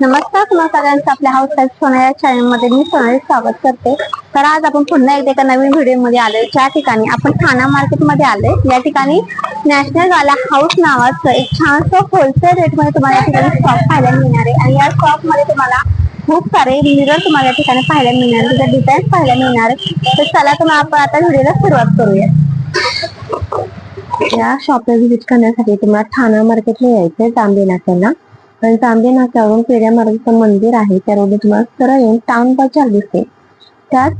तुम्हा सगळ्यांचं. आपल्या हाऊस टाईप सोना या मध्ये मी सोनाली स्वागत करते. तर आज आपण पुन्हा एकदा एका नवीन व्हिडिओमध्ये आलोय. ज्या ठिकाणी आपण ठाणा मार्केटमध्ये आलोय या ठिकाणी नॅशनल वाला हाऊस नावाचं एक छानसं होलसेल रेटमध्ये तुम्हाला या ठिकाणी शॉप पाहायला मिळणार आहे. आणि या शॉपमध्ये तुम्हाला खूप सारे मिरर तुम्हाला या ठिकाणी पाहायला मिळणार आहे. त्याचे डिझाईन पाहायला मिळणार तर चला तर आपण आता व्हिडिओला सुरुवात करूया. या शॉपला व्हिजिट करण्यासाठी तुम्हाला ठाणा मार्केटला यायचंय जांबी नाक्याला आणि तांबे नाक्यावरून पेढ्या मार्गाचं मंदिर आहे त्या रोडने तुम्हाला सरळ येऊन टाउन बाजार दिसते त्याच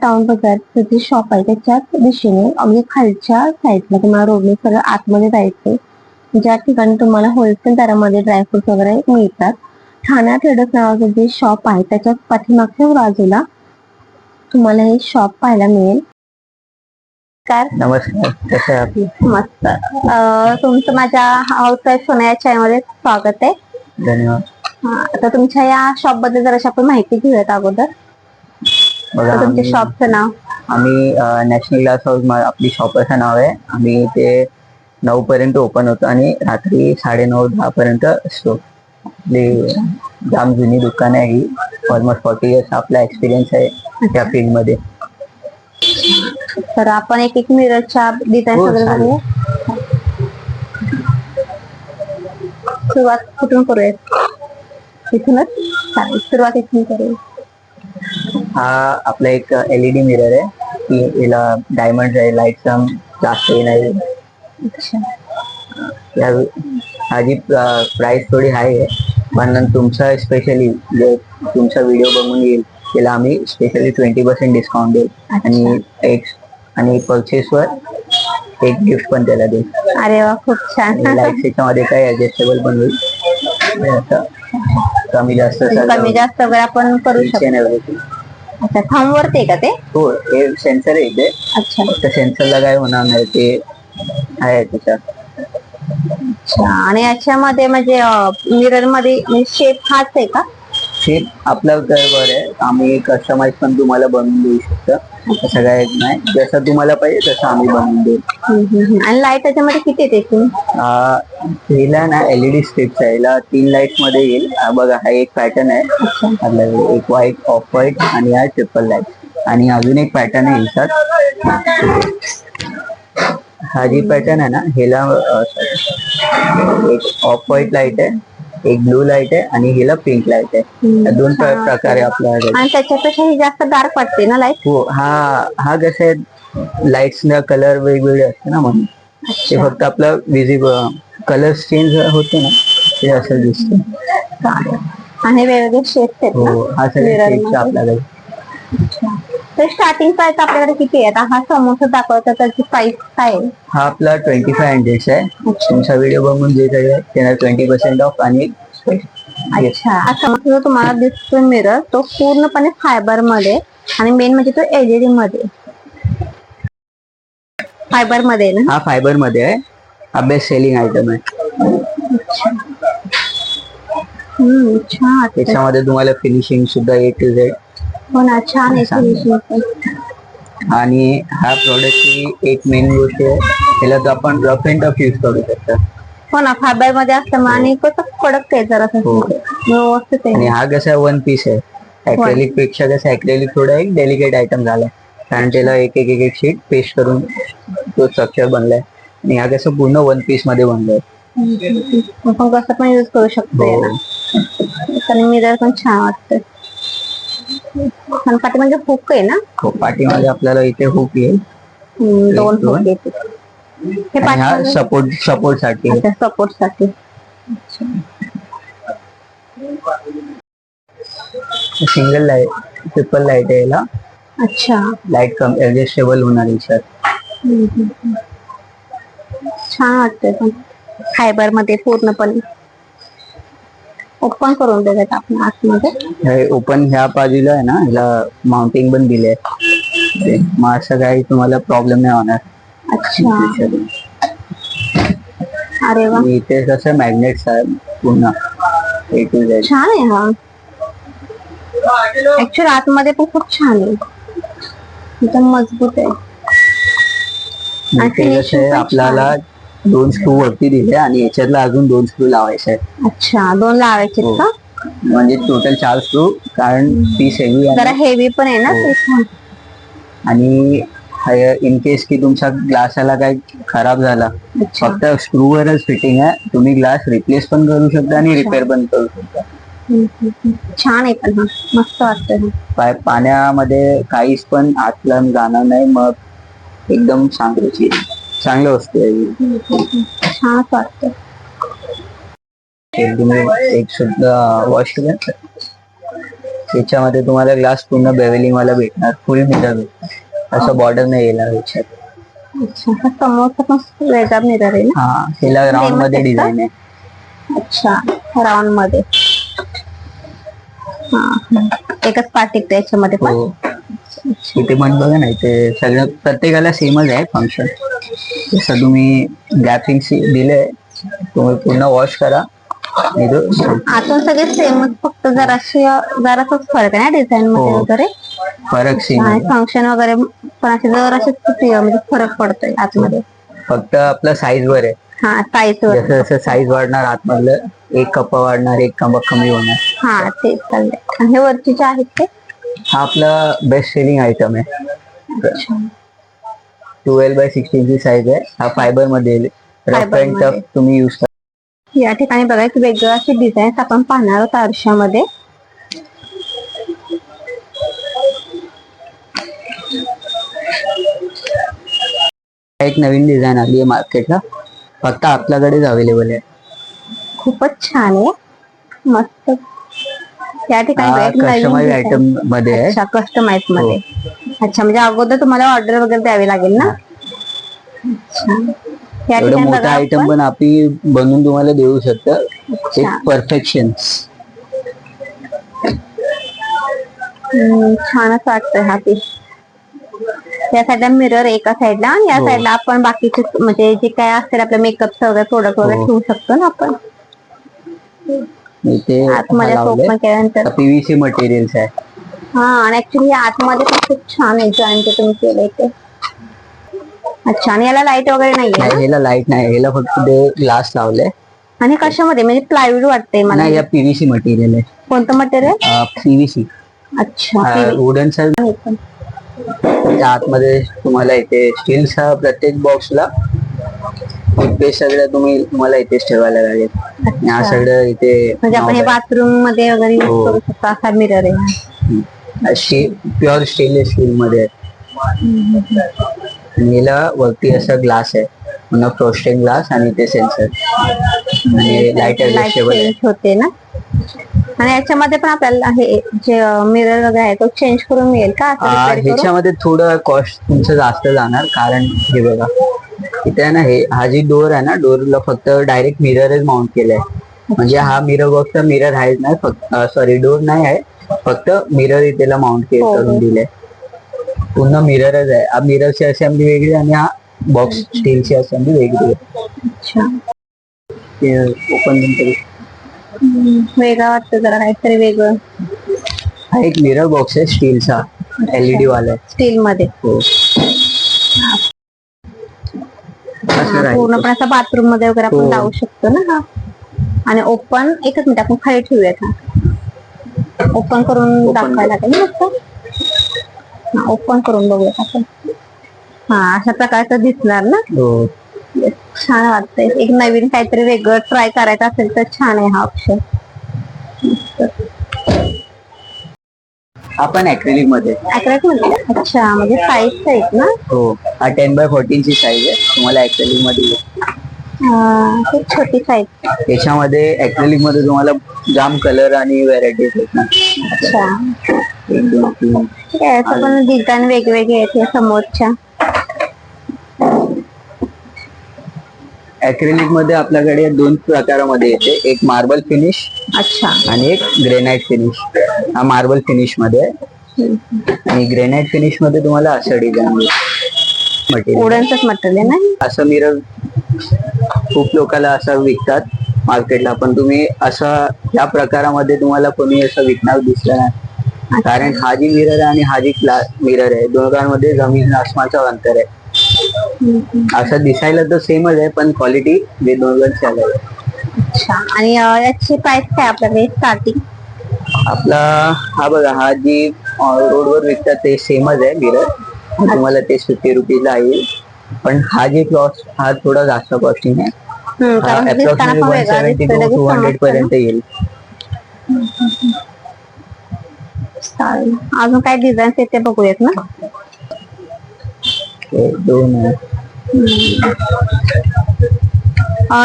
टाउन बाजारचं जे शॉप आहे त्याच्याच दिशेने म्हणजे खालच्या साईडला तुम्हाला रोडने सरळ आतमध्ये जायचे ज्या ठिकाणी तुम्हाला होलसेल दरामध्ये ड्रायफ्रुट्स वगैरे मिळतात. ठाणा ट्रेडर्स नावाचं जे शॉप आहे त्याच्याच पाठीमागच्या बाजूला तुम्हाला हे शॉप पाहायला मिळेल. नमस्कार. आहात? मस्त. तुमचं माझ्या हाऊस वाईफ सोना या स्वागत आहे. धन्यवाद. हा, आता तुमच्या या शॉपबद्दल जराशी आपण माहिती घेऊयात अगोदर. बघा तर तुमच्या आम्ही शॉपचं नाव. आम्ही नॅशनल ग्लास हाऊस आपली शॉपचं नाव आहे. आम्ही ते नऊ पर्यंत ओपन होतो आणि रात्री साडे नऊ दहा पर्यंत असतो. आपली जाम जुनी दुकान आहे ही. ऑलमोस्ट फॉर्टी इयर्स आपला एक्सपिरियन्स आहे त्या फील्डमध्ये. तर आपण एक एक मिररच्या डिझाईन हो, वगैरे चालेल. बघूया सुरुवात कुठून करूयात इथूनच? चालेल सुरुवात इथून करूया. हा आपला एक एलईडी मिरर आहे. की याला डायमंड आहे लाइट जास्त हे नाही अच्छा. या हा जी प्राइस थोडी हाय आहे. पण तुमचा स्पेशली जे तुमचा व्हिडिओ बघून येईल त्याला आम्ही स्पेशली ट्वेंटी पर्सेंट डिस्काउंट देऊ. आणि एक आणि purchase वर एक गिफ्ट पण त्याला देऊ अरे वा खूप छान. लाइट त्याच्यामध्ये काही ऍडजस्टेबल पण होईल. असं. कमी जास्त म्हणजे कमी जास्त वगैरे आपण करू शकतो. अच्छा थंब वरती आहे का ते? हो हे सेन्सर आहे इथे. अच्छा. फक्त सेन्सरला काय होणार नाही ते आहे त्याच्यात अच्छा आणि याच्यामध्ये म्हणजे मिररमध्ये शेप हाच आहे का? शेप आपल्या वर आहे. आम्ही कस्टमाइज पण तुम्हाला बनवून देऊ शकतो. असं काय नाही. जसं तुम्हाला पाहिजे तसं आम्ही बनवून देऊ. आणि लाइट त्याच्यामध्ये किती येते एकूण? आ, हिला ना एलईडी स्ट्रिप्स आहे. हिला तीन लाइटमध्ये येईल. बघा हा एक पॅटर्न आहे. आपल्याकडे एक व्हाईट ऑफ व्हाईट आणि हा ट्रिपल लाइट आणि अजून एक पॅटर्न आहे हिच्यात. हा जी पॅटर्न आहे ना हिला अ, एक ऑफ व्हाईट लाइट आहे. एक ब्लू लाइट आहे आणि हिला पिंक लाइट आहे. या दोन प्र- प्रकारे आपल्याकडे आणि त्याच्यापेक्षा ही जास्त डार्क वाटते ना लाइट हो हा हा कसं आहे लाईट्स कलर वेगवेगळे असते ना म्हणून. ते फक्त आपलं विजिबल कलर चेंज होते ना ते असं दिसतं. आणि वेगवेगळे शेप्स आहेत हो ना? हा सगळे Mirror मध्ये. आपल्याकडे. अच्छा. तर स्टार्टिंग प्राइस आपल्याकडे किती आहे? आता हा समोसा दाखवता त्याची प्राइस काय आहे? हा आपला ट्वेंटी फाय हंड्रेड आहे. तुमचा व्हिडिओ बघून जे काही आहे त्यांना ट्वेंटी पर्सेंट ऑफ आणि अच्छा मग जो तुम्हाला दिसतो मिरर तो पूर्णपणे फायबरमध्ये आणि मेन म्हणजे तो एलईडी मध्ये फायबरमध्ये ना? हा फायबरमध्ये आहे. हा बेस्ट सेलिंग आयटम आहे हम्म छान. त्याच्यामध्ये तुम्हाला फिनिशिंग सुद्धा ए टू झेड हो ना छान आहे पण. आणि हा प्रोडक्टची एक मेन गोष्ट आहे. त्याला तो आपण रफ अँड टफ यूज करू शकतो. हो ना फायबरमध्ये असतं आणि कसं कडक आहे जरा हो. व्यवस्थित आणि आहे हा कसा वन पीस आहे. अॅक्रेलिकपेक्षा कसं अॅक्रेलिक थोडा एक डेलिकेट आयटम झालाय. कारण त्याला एक एक एक एक शीट पेस्ट करून तो स्ट्रक्चर बनलाय. आणि हा कसं पूर्ण वन पीसमध्ये बनलाय. आपण कसं पण युज करू शकतो हो. याला मिरर पण छान वाटतं आणि म्हणजे हुक आहे ना? हो पाठीमागे आपल्याला इथे हुक येईल दोन दोन. हुक येते हे आणि हा सपोर्ट सपोर्टसाठी आहे. सपोर्टसाठी सिंगल लाइट ट्रिपल लाइट आहे याला. अच्छा. लाइट कम ऍडजस्टेबल होणार याच्यात हम्म, हम्म, हम्म. छान वाटतंय पण. फायबरमध्ये पूर्णपणे. ओपन करून देतात आपण आतमध्ये. हे ओपन ह्या बाजूला आहे ना ह्याला माउंटिंग पण दिले आहे मग असं काही तुम्हाला प्रॉब्लेम नाही होणार. अच्छा. अरे वा. आणि इथे कसं मॅग्नेट्स आहे पूर्ण ए टू झेड छान आहे हा. ऍक्च्युअली आतमध्ये पण खूप छान आहे. एकदम मजबूत आहे. आणि इथे finishing कसं आपल्याला दोन स्क्रू वरती दिले आणि याच्यातला अजून दोन स्क्रू लावायचे आहेत. अच्छा दोन लावायचे हो. का? म्हणजे टोटल चार स्क्रू कारण पीस हेवी जरा हेवी पण आहे ना हो. आणि इन केस की तुमचा ग्लासाला काय खराब झाला फक्त स्क्रू वरच फिटिंग आहे. तुम्ही ग्लास रिप्लेस पण करू शकता आणि. रिपेअर पण करू शकता. छान आहे पण मस्त वाटतं पाण्यामध्ये काहीच पण आतला जाणार नाही. मग एकदम चांगली चांगली वस्तू आहे ही. छान वाटतं तुम्ही एक सुद्धा वॉश केलं त्याच्यामध्ये तुम्हाला ग्लास पूर्ण बेवेलिंग वाला भेटणार. फुल मिरर भेटणार. असं बॉर्डर नाही येणार ह्याच्यात. अच्छा हा समोरचा पण वेगळा मिरर आहे ना? हा हिला राऊंडमध्ये? डिझाईन आहे. अच्छा राऊंडमध्ये. हा. एकच पार्ट टिकते याच्यामध्ये पण? हो. इथे पण बघा ना ते सगळं प्रत्येकाला सेमच आहे फंक्शन जसं तुम्ही गॅपिंग दिले तुम्ही पूर्ण वॉश करा. आणि तो आतून सगळे सेमच फक्त जराशी जरासच फरक आहे ना डिझाईन मध्ये हो. वगैरे? फरक फंक्शन वगैरे पण असे जराशे म्हणजे फरक पडतोय आतमध्ये. फक्त आपलं साईज वर आहे. हा साईज वर. जसं जसं साईज वाढणार आतमधलं एक कप्पा वाढणार एक कप कमी होणार. हा ते चाललंय. हे वरतीचे आहेत ते? हा आपला बेस्ट सेलिंग आयटम आहे. ट्वेल्व बाय सिक्स्टीन ची साईज आहे. हा फायबरमध्ये रफ Fiber अँडमध्ये. टफ तुम्ही युज करा. या ठिकाणी बघा की वेगळं असे डिझाईन आपण पाहणार आहोत आरशामध्ये. एक नवीन डिझाईन आली आहे मार्केटला फक्त आपल्याकडेच अवेलेबल आहे. खूपच छान आहे. मस्त या ठिकाणी हा कस्टमाइज. आयटममध्ये आहे. अच्छा कस्टमाइजमध्ये. अच्छा म्हणजे अगोदर तुम्हाला ऑर्डर वगैरे द्यावी लागेल ना? अच्छा. या एवढं ठिकाणी मोठा बघा आयटम आपण. पण आपली बनवून तुम्हाला देऊ शकतं. एक परफेक्शन हम्म, छानच वाटतंय हा पीस या साईडला मिरर एका साईडला आणि या हो. साईडला आपण बाकीचे म्हणजे जे काय असेल आपलं मेकअप वगैरे प्रोडक्ट वगैरे हो. ठेवू शकतो ना आपण. इथे आतमध्ये केल्यानंतर पीव्हीसी मटेरियल्स आहे. हा आणि ऍक्च्युली आतमध्ये पण खूप छान आहे जॉईन ते तुम्ही केलंय ते. अच्छा आणि याला लाइट वगैरे नाहीये ह्याला लाइट नाही ह्याला फक्त ते ग्लास लावले आणि कशामध्ये? म्हणजे प्लायवूड वाटतंय मला. नाही या पीव्हीसी मटेरियल आहे. कोणतं मटेरियल पीव्हीसी अच्छा पण. त्या आतमध्ये तुम्हाला इथे स्टीलचा प्रत्येक बॉक्सला टूथपेस्ट सगळं तुम्ही तुम्हाला इथेच ठेवायला लागेल. आणि हा. सगळं इथे म्हणजे आपण हे बाथरूममध्ये वगैरे हो. करू शकतो असा मिरर आहे. प्युअर स्टेनलेस स्टील मध्ये आहे. आणि याला वरती असं ग्लास आहे. पुन्हा फ्रोस्टेड ग्लास आणि ते सेन्सर आणि लाइट लाइट ऍडजस्टेबल आहे. चेंज होते ना? आणि याच्यामध्ये पण आपल्याला हे जे मिरर वगैरे आहे तो चेंज करून मिळेल का? असं आ, repair करून? ह्याच्यामध्ये थोडं कॉस्ट तुमचं जास्त जाणार. कारण हे बघा. इथे आहे. ना हे हा जी डोर आहे ना डोरला फक्त डायरेक्ट मिररच माउंट केलंय. म्हणजे हा मिरर बॉक्सचा मिरर आहेच नाही फक्त सॉरी डोर नाही आहे. फक्त मिरर इथेला माउंट. करून दिले पूर्ण मिररच आहे. हा मिररची असेंब्ली वेगळी आणि हा बॉक्स स्टीलची असेंब्ली वेगळी आहे. ओपन वेगळं वाटतं जरा काहीतरी वेगळं. हा एक मिरर बॉक्स आहे स्टीलचा एलईडी वाला स्टील मध्ये. हो असं हा, राहील पूर्णपणे असं बाथरूममध्ये वगैरे आपण हो. लावू शकतो ना हा. आणि ओपन एकच मिनिट आपण खाली ठेवूयात हा. ओपन करून दाखवायला लागेल ना हा ओपन करून बघूयात आपण. हा अशा प्रकारचं दिसणार ना? हो. छान वाटतंय. एक नवीन काहीतरी वेगळं ट्राय करायचं असेल तर छान आहे हा ऑप्शन आपण ऍक्रिलिकमध्ये. अकॅरेट म्हणजे अच्छा म्हणजे साईज आहेत ना? हो हा टेन बाय फोर्टीन ची साईज आहे. तुम्हाला ऍक्रेलिकमध्ये येईल. हा, खूप छोटी साईज त्याच्यामध्ये ऍक्रेलिकमध्ये तुम्हाला जाम कलर आणि व्हरायटीज अच्छा. तीन. ठीक आहे याचं पण डिझाईन वेगवेगळे आहेत या समोरच्या. ऍक्रेलिकमध्ये आपल्याकडे दोन प्रकारामध्ये येते. एक मार्बल फिनिश अच्छा. आणि एक ग्रेनाइट फिनिश हा मार्बल फिनिशमध्ये आहे. आणि ग्रेनाइट फिनिशमध्ये तुम्हाला असं डिझाईन मटेरियल मटेरियल असं मिरर खूप लोकांना असं विकतात मार्केटला पण तुम्ही असं या प्रकारामध्ये तुम्हाला कोणी असं विकणार दिसलं नाही. कारण हा जी मिरर आहे आणि हा जी मिरर आहे दोघांमध्ये जमीन आसमानचं अंतर आहे. असं दिसायला तर सेमच आहे पण क्वालिटी दोघांची अलग आहे अच्छा. आणि अं, याची प्राइस काय आपल्याकडे स्टार्टिंग आपला हा बघा हा जी रोडवर विकतात ते सेमच आहे मिरर तुम्हाला ते फिफ्टी रुपीजला येईल. पण हा जे कॉस्ट हा थोडा जास्त कॉस्टिंग आहे. हम्म, हा कारण दिसताना अप्रॉक्सिमेटली पण वन वेगळा सेव्हन्टी दिसतो, टू लगेच टू हंड्रेड समजतं ना. पर्यंत येईल. चालेल. अजून काय डिझाईन्स आहेत ते बघूयात ना. दोन.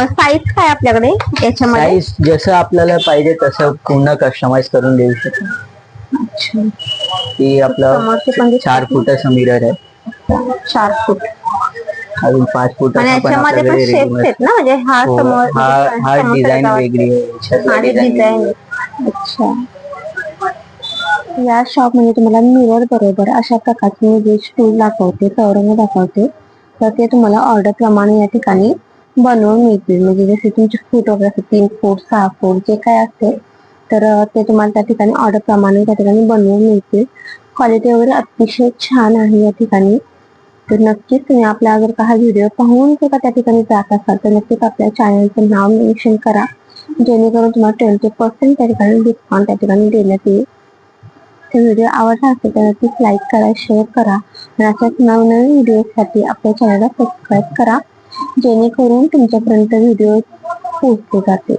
साईज काय आपल्याकडे? याच्यामध्ये? साईज जसं आपल्याला पाहिजे तसं पूर्ण कस्टमाइज करून देऊ शकतो. अच्छा. की आपलं समोरचे पण दिसतात चार फुटाचं मिरर आहे. चार फूट. अजून पाच फुटाचा आणि पण याच्यामध्ये पण आपल्याकडे शेप्स रेडीमेड आहेत ना? म्हणजे हा हो, समोर हा हा समोरचा डिझाईन गावात- वेगळी आहे. याच्यातला हा design डिझाईन वेगळी आहे. अच्छा. या शॉपमध्ये तुम्हाला मिरर बरोबर अशा प्रकारचे मी जे स्टूल दाखवते चौरंग दाखवते. तर ते तुम्हाला ऑर्डर प्रमाणे या ठिकाणी बनवून मिळतील. म्हणजे जसे तुमचे फूट वगैरे तीन फूट सहा फूट जे काय असते तर ते तुम्हाला त्या ठिकाणी ऑर्डर प्रमाणे त्या ठिकाणी बनवून मिळतील. क्वालिटी वगैरे अतिशय छान आहे या ठिकाणी. तर नक्कीच तुम्ही आपला जर का हा व्हिडिओ पाहून जर का त्या ठिकाणी जात असाल तर नक्कीच आपल्या चॅनलचं नाव मेन्शन करा. जेणेकरून तुम्हाला ट्वेंटी पर्सेंट त्या ठिकाणी डिस्काउंट त्या ठिकाणी देण्यात येईल. ते व्हिडिओ आवडला असेल तर नक्कीच लाईक करा शेअर करा. आणि अशाच नवनवीन व्हिडिओसाठी आपल्या चॅनलला सबस्क्राईब करा. जेणेकरून तुमच्यापर्यंत व्हिडिओ पोहोचले जातील.